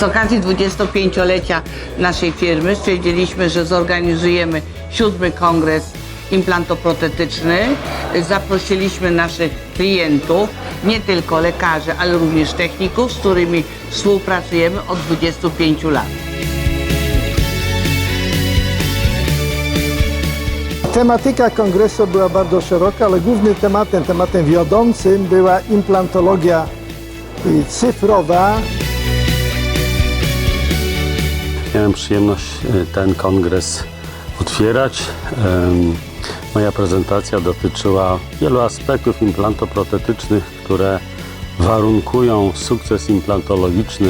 Z okazji 25-lecia naszej firmy stwierdziliśmy, że zorganizujemy siódmy kongres implantoprotetyczny. Zaprosiliśmy naszych klientów, nie tylko lekarzy, ale również techników, z którymi współpracujemy od 25 lat. Tematyka kongresu była bardzo szeroka, ale głównym tematem, tematem wiodącym była implantologia y, cyfrowa. Miałem przyjemność e, ten kongres otwierać. Moja prezentacja dotyczyła wielu aspektów implantoprotetycznych, które warunkują sukces implantologiczny.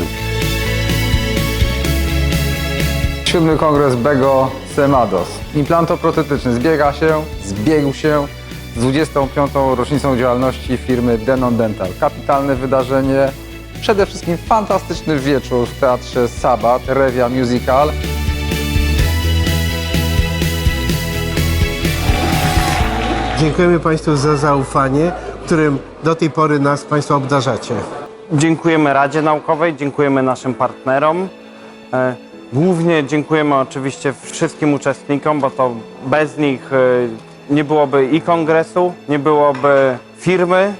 Siódmy kongres Bego Semados. Implantoprotetyczny zbiega się, zbiegł się z 25. rocznicą działalności firmy Denon Dental. Kapitalne wydarzenie, przede wszystkim fantastyczny wieczór w teatrze Sabat, Revia Musical. Dziękujemy Państwu za zaufanie, którym do tej pory nas Państwo obdarzacie. Dziękujemy Radzie Naukowej, dziękujemy naszym partnerom. E, Głównie dziękujemy oczywiście wszystkim uczestnikom, bo to bez nich e, nie byłoby i kongresu, nie byłoby firmy,